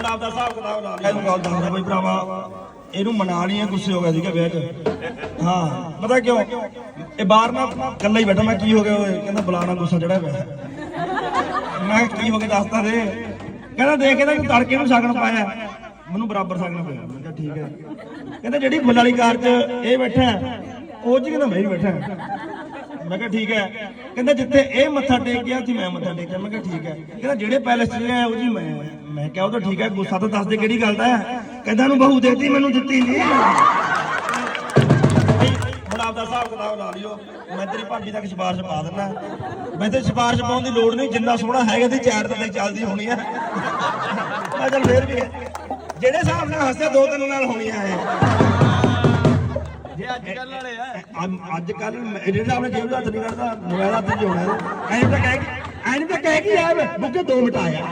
ਹੁਣ ਆਪਦਾ ਹਿਸਾਬ ਕਿਤਾਬ ਲਾ ਲਿਆ ਇਹਨੂੰ ਗੱਲ ਦੱਸਦਾ ਬਈ ਭਰਾਵਾ। ਇਹਨੂੰ ਮਨਾ ਨਹੀਂ ਗੁੱਸੇ ਹੋ ਗਿਆ ਸੀਗਾ ਵਿਆਹ 'ਚ। ਹਾਂ, ਪਤਾ ਕਿਉਂ? ਇਹ ਬਾਹਰ ਨਾ ਇਕੱਲਾ ਹੀ ਬੈਠਾ, ਮੈਂ ਕੀ ਹੋ ਗਿਆ ਓਏ? ਕਹਿੰਦਾ ਬੁਲਾਣਾ ਗੁੱਸਾ ਚੜਿਆ ਪਿਆ। ਮੈਂ ਕਿਹਾ, ਕੀ ਹੋ ਗਿਆ ਦੱਸਦਾ ਦੇ। ਕਹਿੰਦਾ ਦੇਖ ਇਹਦਾ ਤੂੰ ਤੜਕੇ ਨੂੰ ਸ਼ਗਨ ਪਾਇਆ। ਮੈਨੂੰ ਬਰਾਬਰ ਸ਼ਗਨ ਪਾਇਆ ਮੈਂ ਕਿਹਾ, ਠੀਕ ਹੈ। ਕਹਿੰਦਾ ਜਿਹੜੀ ਫੁੱਲ ਵਾਲੀ ਕਾਰ 'ਚ ਇਹ ਬੈਠਾ ਉਹ 'ਚ ਕਹਿੰਦਾ ਮੈਂ ਹੀ ਬੈਠਾ ਮੈਂ ਕਿਹਾ, ਠੀਕ ਹੈ। ਕਹਿੰਦਾ ਜਿੱਥੇ ਇਹ ਮੱਥਾ ਟੇਕਿਆ, ਉੱਥੇ ਮੈਂ ਮੱਥਾ ਟੇਕਿਆ। ਮੈਂ ਕਿਹਾ, ਠੀਕ ਹੈ। ਕਹਿੰਦਾ ਜਿਹੜੇ ਪੈਲਸ 'ਚ ਰਿਹਾ ਉਹ ਜੀ ਮੈਂ ਮੈਂ ਕਿਹਾ ਉਹ ਤਾਂ ਠੀਕ ਹੈ ਗੁੱਸਾ ਤਾਂ ਦੱਸ ਦੇ ਕਿਹੜੀ ਗੱਲ ਦਾ ਹੈ। ਕਹਿੰਦਾ ਇਹਨੂੰ ਬਹੂ ਦੇਤੀ ਮੈਨੂੰ ਦਿੱਤੀ ਨਹੀਂ। ਹੁਣ ਆਪਦਾ ਹਿਸਾਬ ਕਿਤਾਬ ਲਾ ਲਿਓ। ਮੈਂ ਤੇਰੀ ਭਾਬੀ ਤੱਕ ਸਿਫਾਰਿਸ਼ ਪਾ ਦਿੰਦਾ। ਮੈਂ ਤੇ ਸਿਫਾਰਿਸ਼ ਪਾਉਣ ਦੀ ਲੋੜ ਨਹੀਂ ਜਿੰਨਾ ਸੋਹਣਾ ਹੈਗਾ ਤੇ ਚੈਟ ਤੇ ਚੱਲਦੀ ਹੋਣੀ ਆ ਮੈਂ ਚੱਲ ਫੇਰ ਵੀ ਜਿਹੜੇ ਹਿਸਾਬ ਨਾਲ ਹੱਸਦੇ ਦੋ ਤਿੰਨ ਨਾਲ ਹੋਣੀਆਂ ਐ ਜੇ ਅੱਜ ਕੱਲ ਵਾਲੇ ਆ। ਅੱਜ ਕੱਲ ਜਿਹੜੇ ਨਾਲ ਜੇਬ ਦਾ ਹੱਥ ਨਹੀਂ ਕਰਦਾ ਮੋਬਾਈਲ ਹੱਥ 'ਚ ਹੋਣਾ। ਐਂ ਤਾਂ ਕਹਿ ਐਂ ਤਾਂ ਕਹਿ ਕੇ ਯਾਰ ਬੁੱਕੇ ਦੋ ਮਿਟਾਇਆ